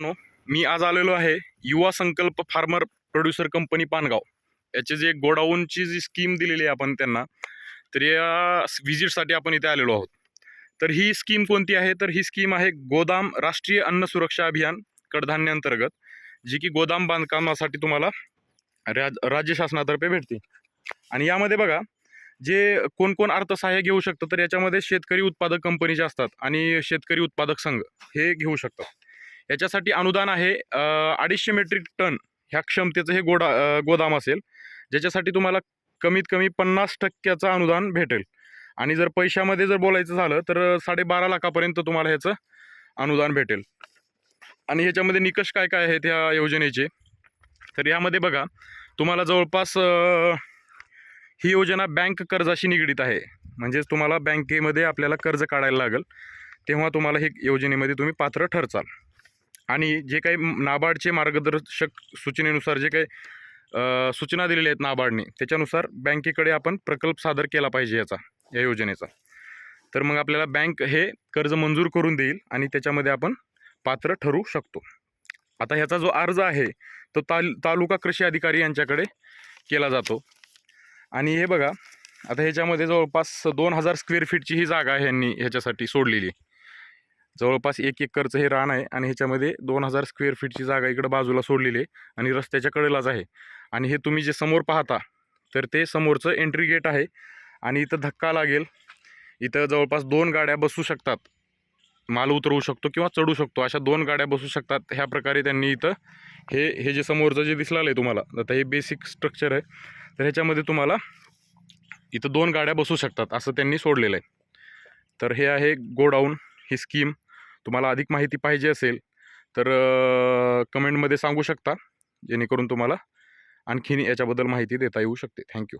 No मी आज आलेलो आहे युवा संकल्प फार्मर प्रोड्युसर कंपनी पानगाव. याचे जे गोडाऊनची जी स्कीम दिलेली आहे आपण त्यांना तर या व्हिजिटसाठी आपण इथे आलेलो आहोत. तर ही स्कीम कोणती आहे? तर ही स्कीम आहे गोदाम राष्ट्रीय अन्न सुरक्षा अभियान कडधान्य अंतर्गत जी की गोदाम बांधकामासाठी तुम्हाला राज राज्य शासनातर्फे भेटते. आणि यामध्ये बघा जे कोण कोण अर्थसहाय्य घेऊ शकतं तर याच्यामध्ये शेतकरी उत्पादक कंपनीचे असतात आणि शेतकरी उत्पादक संघ हे घेऊ शकतात. याच्यासाठी अनुदान आहे अडीचशे मेट्रिक टन ह्या क्षमतेचं हे गोडा गोदाम असेल. ज्याच्यासाठी तुम्हाला कमीत कमी पन्नास टक्क्याचं अनुदान भेटेल. आणि जर पैशामध्ये जर बोलायचं झालं तर साडेबारा लाखापर्यंत तुम्हाला ह्याचं अनुदान भेटेल. आणि ह्याच्यामध्ये निकष काय काय आहेत ह्या योजनेचे? तर यामध्ये बघा तुम्हाला जवळपास ही योजना बँक कर्जाशी निगडीत आहे. म्हणजेच तुम्हाला बँकेमध्ये आपल्याला कर्ज काढायला लागेल तेव्हा तुम्हाला हे योजनेमध्ये तुम्ही पात्र ठरचाल. आणि जे काही नाबार्डचे मार्गदर्शक सूचनेनुसार जे काही सूचना दिलेल्या आहेत नाबार्डने त्याच्यानुसार बँकेकडे आपण प्रकल्प सादर केला पाहिजे याचा या योजनेचा. तर मग आपल्याला बँक हे कर्ज मंजूर करून देईल आणि त्याच्यामध्ये आपण पात्र ठरू शकतो. आता ह्याचा जो अर्ज आहे तो ताल तालुका कृषी अधिकारी यांच्याकडे केला जातो. आणि हे बघा आता ह्याच्यामध्ये जवळपास दोन हजार स्क्वेअर फीटची ही जागा आहे यांनी ह्याच्यासाठी सोडलेली. जवळपास एक एकरचं हे रान आहे आणि ह्याच्यामध्ये दोन हजार स्क्वेअर फीटची जागा इकडं बाजूला सोडलेली आहे आणि रस्त्याच्या कडेलाच आहे. आणि हे तुम्ही जे समोर पाहता तर ते समोरचं एंट्री गेट आहे आणि इथं धक्का लागेल. इथं जवळपास दोन गाड्या बसू शकतात. माल उतरवू शकतो किंवा चढू शकतो. अशा दोन गाड्या बसू शकतात. ह्या प्रकारे त्यांनी इथं हे हे जे समोरचं जे दिसलं आहे तुम्हाला आता हे बेसिक स्ट्रक्चर आहे. तर ह्याच्यामध्ये तुम्हाला इथं दोन गाड्या बसू शकतात असं त्यांनी सोडलेलं आहे. तर हे आहे गोडाऊन ही स्कीम तुम्हाला अधिक माहिती पाहिजे असेल तर कमेंटमध्ये सांगू शकता जेणेकरून तुम्हाला आणखीन याच्याबद्दल माहिती देता येऊ शकते. थँक्यू